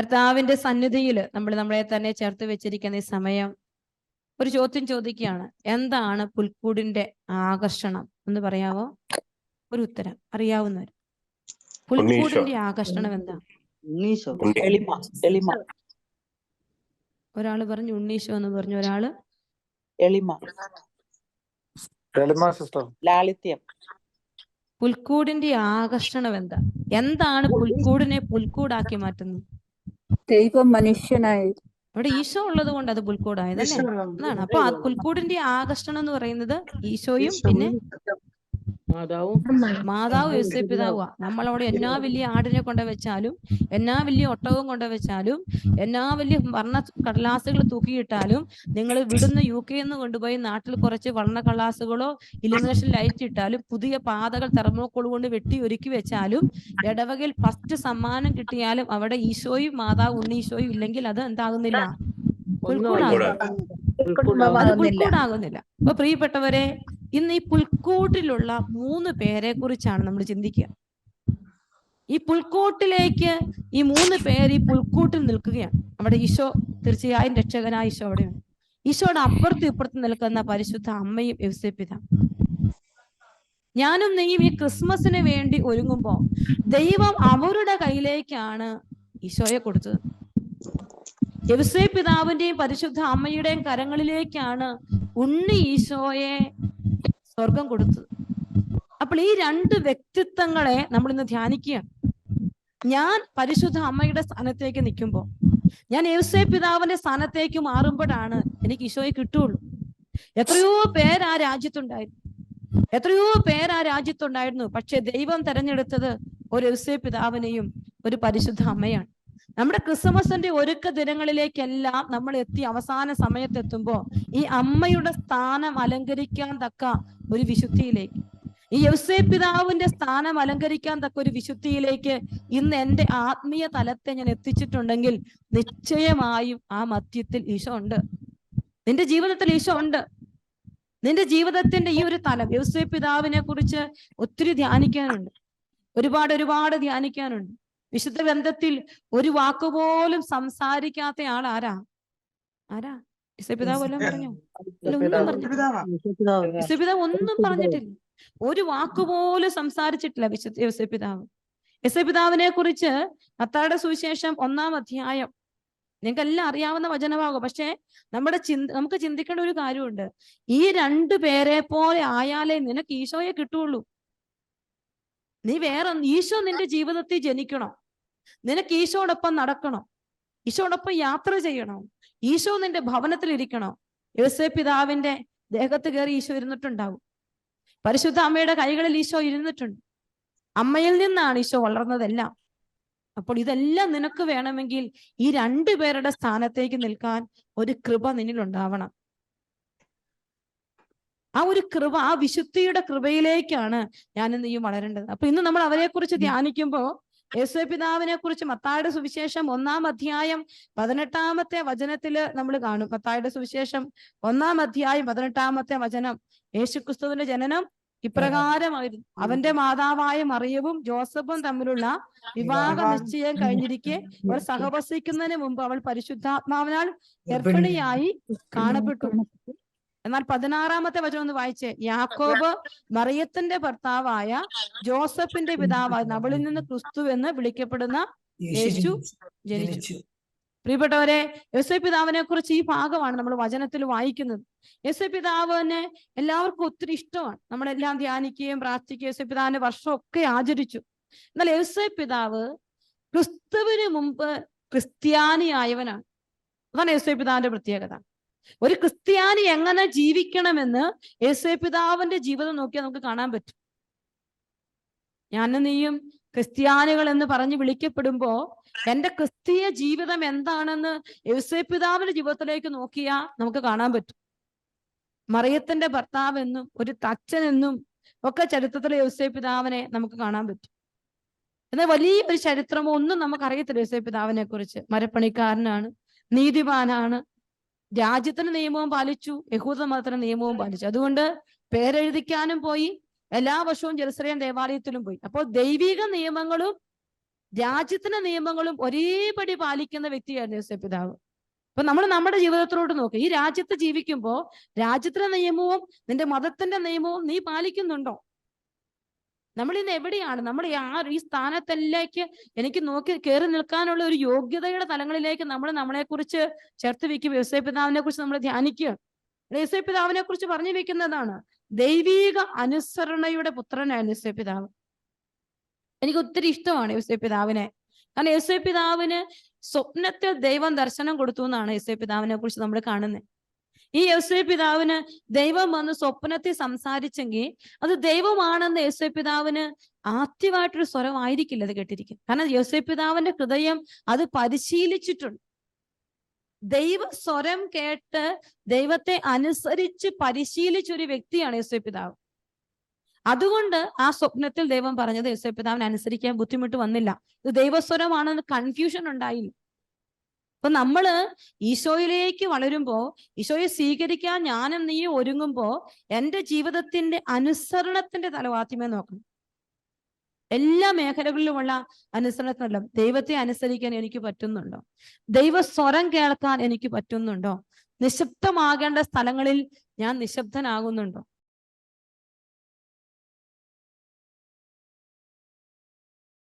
കർത്താവിന്റെ സന്നിധിയിൽ നമ്മൾ നമ്മളെ തന്നെ ചേർത്ത് വെച്ചിരിക്കുന്ന ഈ സമയം ഒരു ചോദ്യം ചോദിക്കുകയാണ്. എന്താണ് പുൽക്കൂടിന്റെ ആകർഷണം എന്ന് പറയാവോ? ഒരു ഉത്തരം അറിയാവുന്നവർ. പുൽക്കൂടിന്റെ ആകർഷണം എന്താ? ഒരാൾ പറഞ്ഞു ഉണ്ണീശോ എന്ന് പറഞ്ഞു ഒരാൾ. ലാളിത്യം. പുൽക്കൂടിന്റെ ആകർഷണം എന്താ? എന്താണ് പുൽക്കൂടിനെ പുൽക്കൂടാക്കി മാറ്റുന്നത്? ദൈവം മനുഷ്യനായി. അവിടെ ഈശോ ഉള്ളത് കൊണ്ട് അത് പുൽക്കൂടായതല്ലേ? അതാണ്. അപ്പൊ ആ പുൽക്കൂടിന്റെ ആകർഷണം എന്ന് പറയുന്നത് ഈശോയും പിന്നെ മാതാവ് യൂസഫ് പിതാവുക നമ്മളവിടെ എന്നാ വലിയ ആടിനെ കൊണ്ട് വെച്ചാലും എന്നാ വലിയ ഒട്ടകവും കൊണ്ട് വെച്ചാലും എന്നാ വലിയ വർണ കടലാസുകൾ തൂക്കിയിട്ടാലും നിങ്ങൾ വിടുന്ന യു കെ എന്ന് കൊണ്ടുപോയി നാട്ടിൽ കുറച്ച് വർണ കടലാസുകളോ ഇലിമിനേഷൻ ലൈറ്റ് ഇട്ടാലും പുതിയ പാതകൾ തെർമോക്കോൾ കൊണ്ട് വെട്ടി ഒരുക്കി വെച്ചാലും ഇടവകയിൽ ഫസ്റ്റ് സമ്മാനം കിട്ടിയാലും അവിടെ ഈശോയും മാതാവ് ഉണ്ണീശോയും ഇല്ലെങ്കിൽ അത് എന്താകുന്നില്ല? ഉൾക്കൂടാകുന്നില്ല അപ്പൊ പ്രിയപ്പെട്ടവരെ ഇന്ന് ഈ പുൽക്കൂട്ടിലുള്ള മൂന്ന് പേരെ കുറിച്ചാണ് നമ്മൾ ചിന്തിക്കുക. ഈ പുൽക്കൂട്ടിലേക്ക് ഈ മൂന്ന് പേര് ഈ പുൽക്കൂട്ടിൽ നിൽക്കുകയാണ്. അവിടെ ഈശോ തീർച്ചയായും രക്ഷകനായ ഈശോ അവിടെയാണ് ഈശോയുടെ അപ്പുറത്തും ഇപ്പുറത്തും നിൽക്കുന്ന പരിശുദ്ധ അമ്മയും യവസപിത ഞാനും നീയും ഈ ക്രിസ്മസിന് വേണ്ടി ഒരുങ്ങുമ്പോ ദൈവം അവരുടെ കയ്യിലേക്കാണ് ഈശോയെ കൊടുത്തത്. യവസേ പിതാവിന്റെയും പരിശുദ്ധ അമ്മയുടെയും കരങ്ങളിലേക്കാണ് ഉണ്ണി ഈശോയെ സ്വർഗം കൊടുത്തത്. അപ്പോൾ ഈ രണ്ട് വ്യക്തിത്വങ്ങളെ നമ്മൾ ഇന്ന് ധ്യാനിക്കുകയാണ്. ഞാൻ പരിശുദ്ധ അമ്മയുടെ സ്ഥാനത്തേക്ക് നിൽക്കുമ്പോൾ ഞാൻ യേശുവേ പിതാവിന്റെ സ്ഥാനത്തേക്ക് മാറുമ്പോഴാണ് എനിക്ക് ഈശോയെ കിട്ടുള്ളൂ എത്രയോ പേര് ആ രാജ്യത്തുണ്ടായിരുന്നു. എത്രയോ പേര് ആ രാജ്യത്തുണ്ടായിരുന്നു. പക്ഷെ ദൈവം തെരഞ്ഞെടുത്തത് ഒരു യേശുവേ പിതാവിനെയും ഒരു പരിശുദ്ധ അമ്മയാണ്. നമ്മുടെ ക്രിസ്മസിന്റെ ഒരുക്ക ദിനങ്ങളിലേക്കെല്ലാം നമ്മൾ എത്തി അവസാന സമയത്തെത്തുമ്പോൾ ഈ അമ്മയുടെ സ്ഥാനം അലങ്കരിക്കാൻ തക്ക ഒരു വിശുദ്ധിയിലേക്ക്. ഈ യവസേ പിതാവിന്റെ സ്ഥാനം അലങ്കരിക്കാൻ തക്ക ഒരു വിശുദ്ധിയിലേക്ക് ഇന്ന് എന്റെ ആത്മീയ തലത്തെ ഞാൻ എത്തിച്ചിട്ടുണ്ടെങ്കിൽ നിശ്ചയമായും ആ മധ്യത്തിൽ ഈശോ ഉണ്ട്. നിന്റെ ജീവിതത്തിൽ ഈശോ ഉണ്ട്. നിന്റെ ജീവിതത്തിന്റെ ഈ ഒരു തലം യവസേ പിതാവിനെ കുറിച്ച് ഒത്തിരി ധ്യാനിക്കാനുണ്ട്. ഒരുപാട് ഒരുപാട് ധ്യാനിക്കാനുണ്ട്. വിശുദ്ധ ബന്ധത്തിൽ ഒരു വാക്കുപോലും സംസാരിക്കാത്ത ആൾ ആരാ? ആരാ? യവസേ പിതാവ് വല്ലതും പറഞ്ഞോ? ഒന്നും പറഞ്ഞിട്ടില്ല. ഒന്നും പറഞ്ഞിട്ടില്ല. ഒരു വാക്കുപോലും സംസാരിച്ചിട്ടില്ല വിശുദ്ധ യേശുപിതാവ് യേശുപിതാവിനെ കുറിച്ച് മത്തായുടെ സുവിശേഷം ഒന്നാം അധ്യായം. നിങ്ങൾക്ക് എല്ലാം അറിയാവുന്ന വചനമാകും പക്ഷേ നമ്മുടെ ചിന്ത നമുക്ക് ചിന്തിക്കേണ്ട ഒരു കാര്യമുണ്ട്. ഈ രണ്ടു പേരെ പോലെ ആയാലേ നിനക്ക് ഈശോയെ കിട്ടുള്ളൂ. നീ വേറെ ഈശോ നിന്റെ ജീവിതത്തിൽ ജനിക്കണം. നിനക്ക് ഈശോടൊപ്പം നടക്കണം. ഈശോടൊപ്പം യാത്ര ചെയ്യണം. ഈശോ നിന്റെ ഭവനത്തിൽ ഇരിക്കണോ യോസേ പിതാവിന്റെ ദേഹത്ത് കയറി ഈശോ ഇരുന്നിട്ടുണ്ടാവും. പരിശുദ്ധ അമ്മയുടെ കൈകളിൽ ഈശോ ഇരുന്നിട്ടുണ്ട്. അമ്മയിൽ നിന്നാണ് ഈശോ വളർന്നതെല്ലാം. അപ്പോൾ ഇതെല്ലാം നിനക്ക് വേണമെങ്കിൽ ഈ രണ്ടു പേരുടെ സ്ഥാനത്തേക്ക് നിൽക്കാൻ ഒരു കൃപ നിന്നിൽ ഉണ്ടാവണം. ആ ഒരു കൃപ ആ വിശുദ്ധിയുടെ കൃപയിലേക്കാണ് ഞാൻ നീയും വളരേണ്ടത്. അപ്പൊ ഇന്ന് നമ്മൾ അവരെ കുറിച്ച് ധ്യാനിക്കുമ്പോ യേശു പിതാവിനെ കുറിച്ച് മത്തായുടെ സുവിശേഷം ഒന്നാം അധ്യായം പതിനെട്ടാമത്തെ വചനത്തിൽ നമ്മൾ കാണും. മത്തായുടെ സുവിശേഷം ഒന്നാം അധ്യായം പതിനെട്ടാമത്തെ വചനം. യേശുക്രിസ്തുവിന്റെ ജനനം ഇപ്രകാരമായിരുന്നു. അവന്റെ മാതാവായ മറിയവും ജോസഫും തമ്മിലുള്ള വിവാഹ നിശ്ചയം കഴിഞ്ഞിരിക്കെ അവർ സഹവസിക്കുന്നതിന് മുമ്പ് അവൾ പരിശുദ്ധാത്മാവിനാൽ ഗർഭിണിയായി കാണപ്പെട്ടു. എന്നാൽ പതിനാറാമത്തെ വചനം ഒന്ന് വായിച്ചേ. യാക്കോബ് മറിയത്തിന്റെ ഭർത്താവായ ജോസഫിന്റെ പിതാവായിരുന്നു നവളിൽ നിന്ന് ക്രിസ്തു എന്ന് വിളിക്കപ്പെടുന്ന യേശു ജനിച്ചു. പ്രിയപ്പെട്ടവരെ യേശു പിതാവിനെ കുറിച്ച് ഈ ഭാഗമാണ് നമ്മൾ വചനത്തിൽ വായിക്കുന്നത്. യേശു പിതാവിനെ എല്ലാവർക്കും ഒത്തിരി ഇഷ്ടമാണ്. നമ്മളെല്ലാം ധ്യാനിക്കുകയും പ്രാർത്ഥിക്കുകയും യേശു പിതാവിന്റെ വർഷമൊക്കെ ആചരിച്ചു. എന്നാൽ യേശു പിതാവ് ക്രിസ്തുവിന് മുമ്പ് ക്രിസ്ത്യാനിയായവനാണ്. അതാണ് യേശു പിതാവിന്റെ പ്രത്യേകത. ഒരു ക്രിസ്ത്യാനി എങ്ങനെ ജീവിക്കണമെന്ന് യേശു പിതാവിന്റെ ജീവിതം നോക്കിയാൽ നമുക്ക് കാണാൻ പറ്റും. ഞാനും നീയും ക്രിസ്ത്യാനികൾ എന്ന് പറഞ്ഞ് വിളിക്കപ്പെടുമ്പോ എന്റെ ക്രിസ്തീയ ജീവിതം എന്താണെന്ന് യേശു പിതാവിന്റെ ജീവിതത്തിലേക്ക് നോക്കിയാൽ നമുക്ക് കാണാൻ പറ്റും. മറിയത്തിന്റെ ഭർത്താവ് എന്നും ഒരു തച്ചൻ എന്നും ഒക്കെ ചരിത്രത്തിലെ യേശു പിതാവിനെ നമുക്ക് കാണാൻ പറ്റും. എന്നാൽ വലിയ ഒരു ചരിത്രമോ ഒന്നും നമുക്ക് അറിയത്തില്ല യേശു പിതാവിനെ കുറിച്ച് മരപ്പണിക്കാരനാണ് നീതിമാനാണ് രാജ്യത്തിന് നിയമവും പാലിച്ചു യഹൂദ മതത്തിന് നിയമവും പാലിച്ചു. അതുകൊണ്ട് പേരെഴുതിക്കാനും പോയി എല്ലാ വർഷവും ജെറുസലേം ദേവാലയത്തിലും പോയി. അപ്പോൾ ദൈവിക നിയമങ്ങളും രാജ്യത്തിന്റെ നിയമങ്ങളും ഒരേപടി പാലിക്കുന്ന വ്യക്തിയായിരുന്നു യോസേഫ് പിതാവ്. അപ്പൊ നമ്മൾ നമ്മുടെ ജീവിതത്തിലോട്ട് നോക്കുക ഈ രാജ്യത്ത് ജീവിക്കുമ്പോൾ രാജ്യത്തിന്റെ നിയമവും നിന്റെ മതത്തിന്റെ നിയമവും നീ പാലിക്കുന്നുണ്ടോ? നമ്മൾ ഇന്ന് എവിടെയാണ്? നമ്മൾ ആ ഈ സ്ഥാനത്തിലേക്ക് എനിക്ക് നോക്കി കയറി നിൽക്കാനുള്ള ഒരു യോഗ്യതയുടെ തലങ്ങളിലേക്ക് നമ്മൾ നമ്മളെ കുറിച്ച് ചേർത്ത് വെക്കും വ്യവസായ പിതാവിനെ കുറിച്ച് നമ്മൾ ധ്യാനിക്കുക. വ്യവസായ പിതാവിനെ കുറിച്ച് പറഞ്ഞു വെക്കുന്നതാണ് ദൈവീക അനുസരണയുടെ പുത്രനായിരുന്നു യേശുവ പിതാവ്. എനിക്ക് ഒത്തിരി ഇഷ്ടമാണ് യേശുവ പിതാവിനെ. കാരണം യേശുവ പിതാവിന് സ്വപ്നത്തിൽ ദൈവം ദർശനം കൊടുത്തു എന്നാണ് യേശുവ പിതാവിനെ കുറിച്ച് നമ്മൾ കാണുന്നത്. ഈ യേശുവ പിതാവിന് ദൈവം വന്ന് സ്വപ്നത്തിൽ സംസാരിച്ചെങ്കിൽ അത് ദൈവമാണെന്ന് യേശുവ പിതാവിന് ആദ്യമായിട്ടൊരു സ്വരമായിരിക്കില്ല അത് കേട്ടിരിക്കും കാരണം യേശുവ പിതാവിന്റെ ഹൃദയം അത് പരിശീലിച്ചിട്ടുണ്ട്. ദൈവ സ്വരം കേട്ട് ദൈവത്തെ അനുസരിച്ച് പരിശീലിച്ച ഒരു വ്യക്തിയാണ് യേശുവ പിതാവ്. അതുകൊണ്ട് ആ സ്വപ്നത്തിൽ ദൈവം പറഞ്ഞത് യേശുവ പിതാവിനെ അനുസരിക്കാൻ ബുദ്ധിമുട്ട് വന്നില്ല. ഇത് ദൈവസ്വരമാണെന്ന് കൺഫ്യൂഷൻ ഉണ്ടായില്ല. അപ്പൊ നമ്മൾ ഈശോയിലേക്ക് വളരുമ്പോ ഈശോയെ സ്വീകരിക്കാൻ ഞാനും നീ ഒരുങ്ങുമ്പോ എന്റെ ജീവിതത്തിന്റെ അനുസരണത്തിന്റെ തലവാദ്യമേ നോക്കണം. എല്ലാ മേഖലകളിലുമുള്ള അനുസരണത്തിനുള്ള ദൈവത്തെ അനുസരിക്കാൻ എനിക്ക് പറ്റുന്നുണ്ടോ? ദൈവ സ്വരം കേൾക്കാൻ എനിക്ക് പറ്റുന്നുണ്ടോ? നിശബ്ദമാകേണ്ട സ്ഥലങ്ങളിൽ ഞാൻ നിശബ്ദനാകുന്നുണ്ടോ?